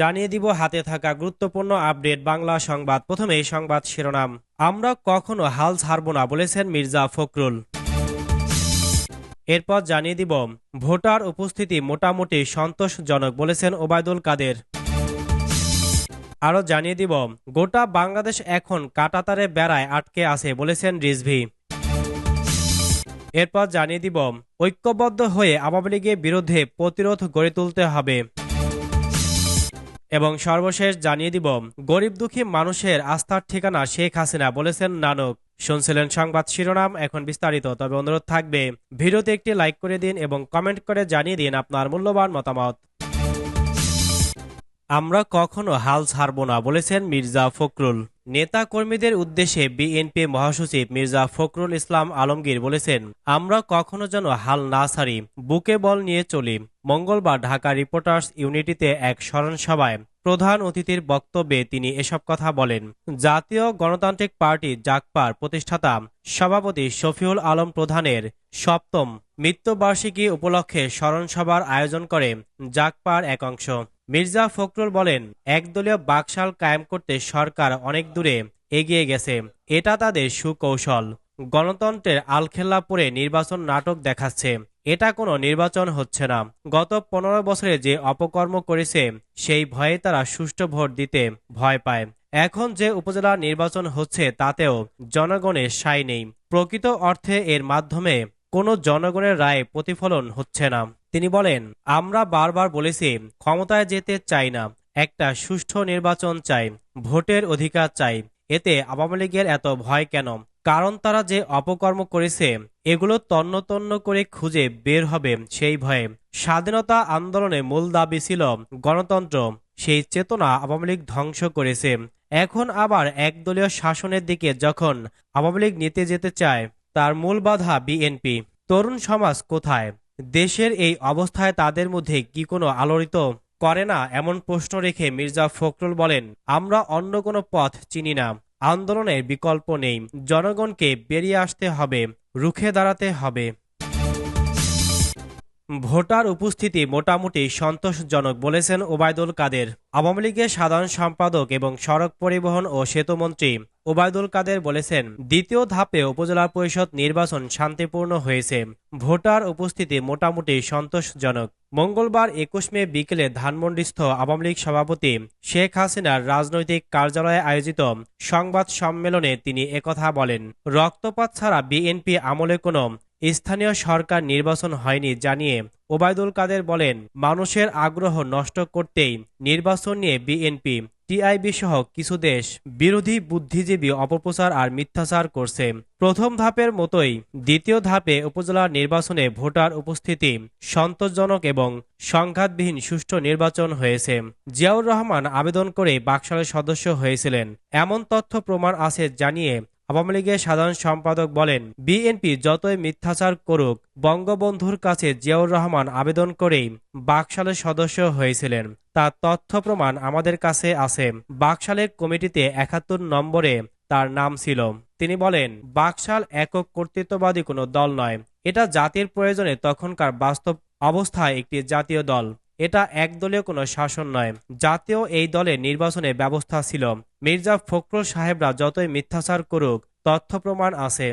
জানিয়ে দিব হাতে থাকা গুরুত্বপূর্ণ আপডেট বাংলা সংবাদ। প্রথমে সংবাদ শিরোনাম। আমরা কখনো হাল ছাড়ব না বলেছেন মির্জা ফখরুল। এরপর জানিয়ে দিব, ভোটার উপস্থিতি মোটামুটি সন্তোষজনক বলেছেন ওবায়দুল কাদের। আরও জানিয়ে দিব, গোটা বাংলাদেশ এখন কাটাতারে বেড়ায় আটকে আছে বলেছেন রিজভি। এরপর জানিয়ে দিব, ঐক্যবদ্ধ হয়ে আওয়ামী লীগের বিরুদ্ধে প্রতিরোধ গড়ে তুলতে হবে। এবং সর্বশেষ জানিয়ে দিব, গরিব দুঃখী মানুষের আস্থার ঠিকানা শেখ হাসিনা বলেছেন নানক। শুনছিলেন সংবাদ শিরোনাম, এখন বিস্তারিত। তবে অনুরোধ থাকবে, ভিডিওতে একটি লাইক করে দিন এবং কমেন্ট করে জানিয়ে দিন আপনার মূল্যবান মতামত। আমরা কখনো হাল ছাড়ব না, বলেছেন মির্জা ফখরুল। নেতা কর্মীদের উদ্দেশ্যে বিএনপি মহাসচিব মির্জা ফখরুল ইসলাম আলমগীর বলেছেন, আমরা কখনো যেন হাল না ছাড়ি, বুকে বল নিয়ে চলি। মঙ্গলবার ঢাকা রিপোর্টার্স ইউনিটিতে এক স্মরণ সভায় প্রধান অতিথির বক্তব্যে তিনি এসব কথা বলেন। জাতীয় গণতান্ত্রিক পার্টি জাকপার প্রতিষ্ঠাতা সভাপতি শফিউল আলম প্রধানের সপ্তম মৃত্যুবার্ষিকী উপলক্ষে স্মরণ সভার আয়োজন করে জাকপার এক অংশ মির্জা ফখরুল বলেন, একদলীয় বাকশাল কায়েম করতে সরকার অনেক দূরে এগিয়ে গেছে। এটা তাদের সুকৌশল। গণতন্ত্রের আলখেল্লা পরে নির্বাচন নাটক দেখাচ্ছে। এটা কোনো নির্বাচন হচ্ছে না। গত পনেরো বছরে যে অপকর্ম করেছে, সেই ভয়ে তারা সুষ্ঠু ভোট দিতে ভয় পায়। এখন যে উপজেলা নির্বাচন হচ্ছে, তাতেও জনগণের সাই নেই। প্রকৃত অর্থে এর মাধ্যমে কোনো জনগণের রায় প্রতিফলন হচ্ছে না। তিনি বলেন, আমরা বারবার বলেছি, ক্ষমতায় যেতে চাই না। একটা সুষ্ঠু নির্বাচন চাই, ভোটের অধিকার চাই। এতে আওয়ামী লীগের এত ভয় কেন? কারণ তারা যে অপকর্ম করেছে, এগুলো তন্ন তন্ন করে খুঁজে বের হবে সেই ভয়ে। স্বাধীনতা আন্দোলনে মূল দাবি ছিল গণতন্ত্র। সেই চেতনা আওয়ামী লীগ ধ্বংস করেছে। এখন আবার একদলীয় শাসনের দিকে যখন আওয়ামী লীগ নিতে যেতে চায়, তার মূল বাধা বিএনপি। তরুণ সমাজ কোথায়? দেশের এই অবস্থায় তাদের মধ্যে কি কোনো আলোড়িত করে না এমন প্রশ্ন রেখে মির্জা ফখরুল বলেন, আমরা অন্য কোনো পথ চিনি না আন্দোলনের বিকল্প নেই, জনগণকে বেরিয়ে আসতে হবে, রুখে দাঁড়াতে হবে। ভোটার উপস্থিতি মোটামুটি সন্তোষজনক বলেছেন ওবায়দুল কাদের। আওয়ামী লীগের সাধারণ সম্পাদক এবং সড়ক পরিবহন ও সেতুমন্ত্রী ওবায়দুল কাদের বলেছেন, দ্বিতীয় ধাপে উপজেলা পরিষদ নির্বাচন শান্তিপূর্ণ হয়েছে। ভোটার উপস্থিতি মোটামুটি সন্তোষজনক। মঙ্গলবার একুশ মে বিকেলে ধানমন্ডিস্থ আওয়ামী লীগ সভাপতি শেখ হাসিনার রাজনৈতিক কার্যালয়ে আয়োজিত সংবাদ সম্মেলনে তিনি একথা বলেন, রক্তপাত ছাড়া বিএনপি আমলে কোনো স্থানীয় সরকার নির্বাচন হয়নি জানিয়ে ওবায়দুল কাদের বলেন, মানুষের আগ্রহ নষ্ট করতেই নির্বাচন নিয়ে বিএনপি টিআইবি সহ কিছু দেশ বিরোধী, বুদ্ধিজীবী, অপপ্রচার আর মিথ্যাচার করছে। প্রথম ধাপের মতোই দ্বিতীয় ধাপে উপজেলা নির্বাচনে ভোটার উপস্থিতি, সন্তোষজনক এবং সংঘাতবিহীন সুষ্ঠু নির্বাচন হয়েছে। জিয়াউর রহমান আবেদন করে বাকশালের সদস্য হয়েছিলেন। এমন তথ্য প্রমাণ আছে জানিয়ে আওয়ামী লীগের সাধারণ সম্পাদক বলেন, বিএনপি যতই মিথ্যাচার করুক, বঙ্গবন্ধুর কাছে জিয়াউর রহমান আবেদন করেই বাকশালের সদস্য হয়েছিলেন। তার তথ্য প্রমাণ আমাদের কাছে আছে। বাকশালের কমিটিতে একাত্তর নম্বরে তার নাম ছিল। তিনি বলেন, বাকশাল একক কর্তৃত্ববাদী কোনো দল নয়। এটা জাতির প্রয়োজনে তখনকার বাস্তব অবস্থায় একটি জাতীয় দল। এটা একদলীয় কোনো শাসন নয়। জাতীয় এই দলের নির্বাচনে ব্যবস্থা ছিল। মির্জা ফখরুল সাহেবরা যতই মিথ্যাচার করুক, তথ্য প্রমাণ আছে।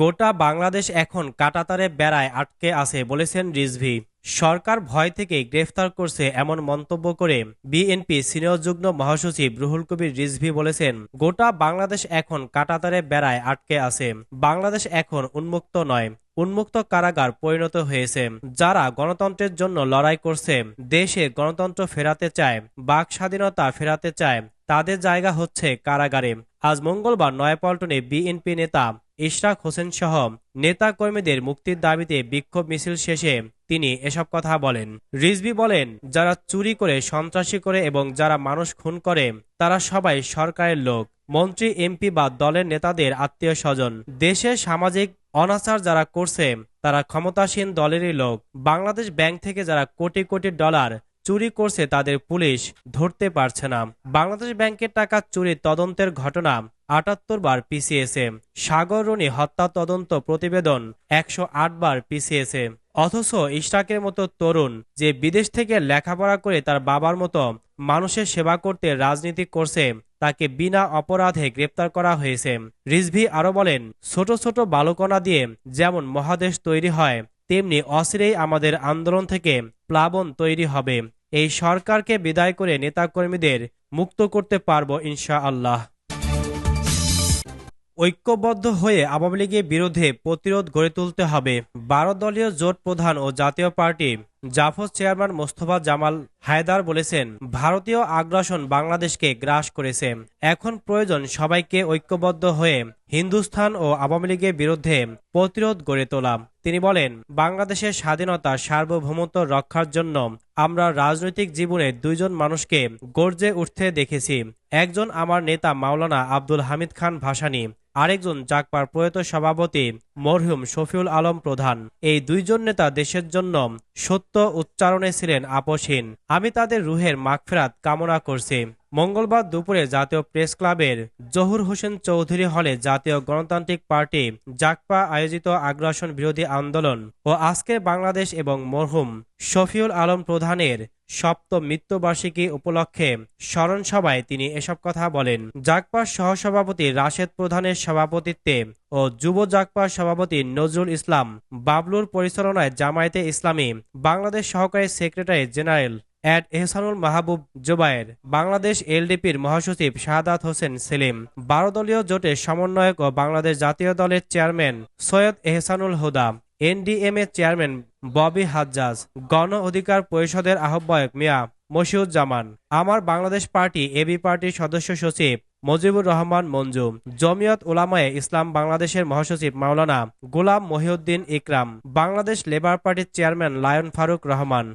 গোটা বাংলাদেশ এখন কাটাতারে বেড়ায় আটকে আছে বলেছেন রিজভি। সরকার ভয় থেকে গ্রেফতার করছে এমন মন্তব্য করে বিএনপি সিনিয়র যুগ্ম মহাসচিব রুহুল কবির রিজভি বলেছেন, গোটা বাংলাদেশ এখন কাটাতারে বেড়ায় আটকে আছে। বাংলাদেশ এখন উন্মুক্ত নয়। উন্মুক্ত কারাগার পরিণত হয়েছে, যারা গণতন্ত্রের জন্য লড়াই করছে। দেশে গণতন্ত্র ফেরাতে চায়, বাক স্বাধীনতা ফেরাতে চায়, তাদের জায়গা হচ্ছে কারাগারে। আজ মঙ্গলবার নয়াপল্টনে বিএনপি নেতা ইশরাক হোসেন সহ নেতা কর্মীদের মুক্তির দাবিতে বিক্ষোভ মিছিল শেষে তিনি এসব কথা বলেন। রিজবি বলেন, যারা চুরি করে, সন্ত্রাসী করে এবং যারা মানুষ খুন করে, তারা সবাই সরকারের লোক। মন্ত্রী, এমপি বা দলের নেতাদের আত্মীয় স্বজন দেশের সামাজিক অনাচার যারা করছে, তারা ক্ষমতাসীন দলেরই লোক। বাংলাদেশ ব্যাংক থেকে যারা কোটি কোটি ডলার চুরি করছে তাদের পুলিশ, ধরতে পারছে না। বাংলাদেশ ব্যাংকের টাকা চুরির তদন্তের ঘটনা আটাত্তর বার পিছিয়েছে। সাগর হত্যা তদন্ত প্রতিবেদন একশো আট বার পিছিয়েছে। অথচ ইশরাকের মতো তরুণ যে বিদেশ থেকে লেখাপড়া করে তার বাবার মতো মানুষের সেবা করতে রাজনীতি করছে, তাকে বিনা অপরাধে গ্রেপ্তার করা হয়েছে। রিজভি আরও বলেন, ছোট ছোট বালুকণা দিয়ে যেমন মহাদেশ তৈরি হয়, তেমনি অচিরেই আমাদের আন্দোলন থেকে প্লাবন তৈরি হবে। এই সরকারকে বিদায় করে নেতাকর্মীদের মুক্ত করতে পারব ইনশা আল্লাহ ঐক্যবদ্ধ হয়ে আওয়ামী লীগের বিরুদ্ধে প্রতিরোধ গড়ে তুলতে হবে। বারো দলীয় জোট প্রধান ও জাতীয় পার্টি জাফর চেয়ারম্যান মোস্তফা জামাল হায়দার বলেছেন, ভারতীয় আগ্রাসন বাংলাদেশকে গ্রাস করেছে। এখন প্রয়োজন সবাইকে ঐক্যবদ্ধ হয়ে হিন্দুস্থান ও আওয়ামী লীগের বিরুদ্ধে প্রতিরোধ গড়ে তোলা। তিনি বলেন, বাংলাদেশের স্বাধীনতা সার্বভৌমত্ব রক্ষার জন্য আমরা রাজনৈতিক জীবনে দুইজন মানুষকে গর্জে উঠতে দেখেছি। একজন আমার নেতা মাওলানা আব্দুল হামিদ খান ভাসানী, আরেকজন জাকপার প্রয়াত সভাপতি মরহুম শফিউল আলম প্রধান। এই দুইজন নেতা দেশের জন্য সত্য উচ্চারণে ছিলেন আপোষহীন আমি তাদের রুহের মাগফেরাত কামনা করছি। মঙ্গলবার দুপুরে জাতীয় প্রেস ক্লাবের জহুর হোসেন চৌধুরী হলে জাতীয় গণতান্ত্রিক পার্টি জাকপা আয়োজিত আগ্রাসন বিরোধী আন্দোলন ও আজকে বাংলাদেশ এবং মরহুম শফিউল আলম প্রধানের সপ্তম মৃত্যুবার্ষিকী উপলক্ষে স্মরণ সভায় তিনি এসব কথা বলেন। জাকপার সহসভাপতি রাশেদ প্রধানের সভাপতিত্বে ও যুব জাকপার সভাপতি নজরুল ইসলাম বাবলুর পরিচালনায় জামায়াতে ইসলামী বাংলাদেশ সহকারী secretary general ad Ehsanul Mahbub Zubair Bangladesh এলডিপির মহাসচিব শাহাদাত হোসেন সেলিম। বারো দলীয় জোটের সমন্বয়ক ও বাংলাদেশ জাতীয় দলের chairman Syed Ehsanul Huda, NDMA chairman Bobby Hajjaj, Gono Odhikar পরিষদের আহ্বায়ক মিয়া মশিউজ্জামান, আমার বাংলাদেশ পার্টি এবি পার্টির সদস্য সচিব মজিবুর রহমান মঞ্জু, জমিয়ত ওলামায়ে ইসলাম বাংলাদেশের মহাসচিব মাওলানা গোলাম মহিউদ্দিন ইকরাম, বাংলাদেশ লেবার পার্টির চেয়ারম্যান লায়ন ফারুক রহমান।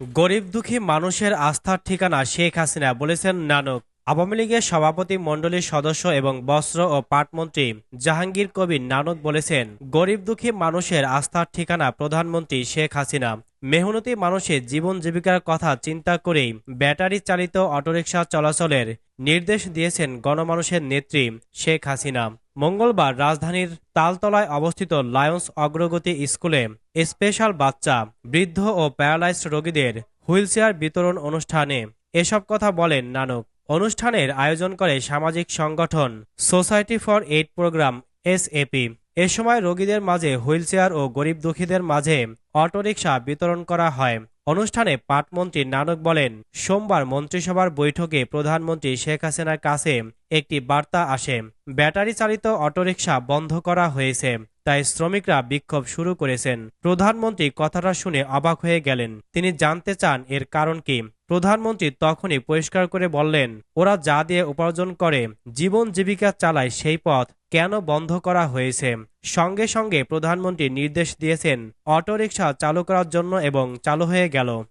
গরিব দুঃখী মানুষের আস্থার ঠিকানা শেখ হাসিনা বলেছেন নানক। আওয়ামী লীগের সভাপতি মন্ডলীর সদস্য এবং বস্ত্র ও পাটমন্ত্রী জাহাঙ্গীর কবির নানক বলেছেন, গরিব দুঃখী মানুষের আস্থার ঠিকানা প্রধানমন্ত্রী শেখ হাসিনা। মেহনতি মানুষের জীবন জীবিকার কথা চিন্তা করেই ব্যাটারি চালিত অটোরিকশা চলাচলের নির্দেশ দিয়েছেন গণমানুষের নেত্রী শেখ হাসিনা। মঙ্গলবার রাজধানীর তালতলায় অবস্থিত লায়ন্স অগ্রগতি স্কুলে স্পেশাল বাচ্চা, বৃদ্ধ ও প্যারালাইজড রোগীদের হুইলচেয়ার বিতরণ অনুষ্ঠানে এসব কথা বলেন নানক। অনুষ্ঠানের আয়োজন করে সামাজিক সংগঠন society for aid programme SAP. এ সময় রোগীদের মাঝে হুইলচেয়ার ও গরিব দুঃখীদের মাঝে অটোরিকশা বিতরণ করা হয়। অনুষ্ঠানে পাটমন্ত্রী নানক বলেন, সোমবার মন্ত্রিসভার বৈঠকে প্রধানমন্ত্রী শেখ হাসিনার কাছে একটি বার্তা আসে। ব্যাটারি চালিত অটোরিকশা বন্ধ করা হয়েছে। তাই শ্রমিকরা বিক্ষোভ শুরু করেছেন। প্রধানমন্ত্রী কথাটা শুনে অবাক হয়ে গেলেন। তিনি জানতে চান এর কারণ কি। প্রধানমন্ত্রী তখনই পরিষ্কার করে বললেন, ওরা যা দিয়ে উপার্জন করে, জীবন জীবিকা চালায় সেই পথ কেন বন্ধ করা হয়েছে? সঙ্গে সঙ্গে প্রধানমন্ত্রী নির্দেশ দিয়েছেন, অটোরিকশা চালু করার জন্য এবং চালু হয়ে গেল।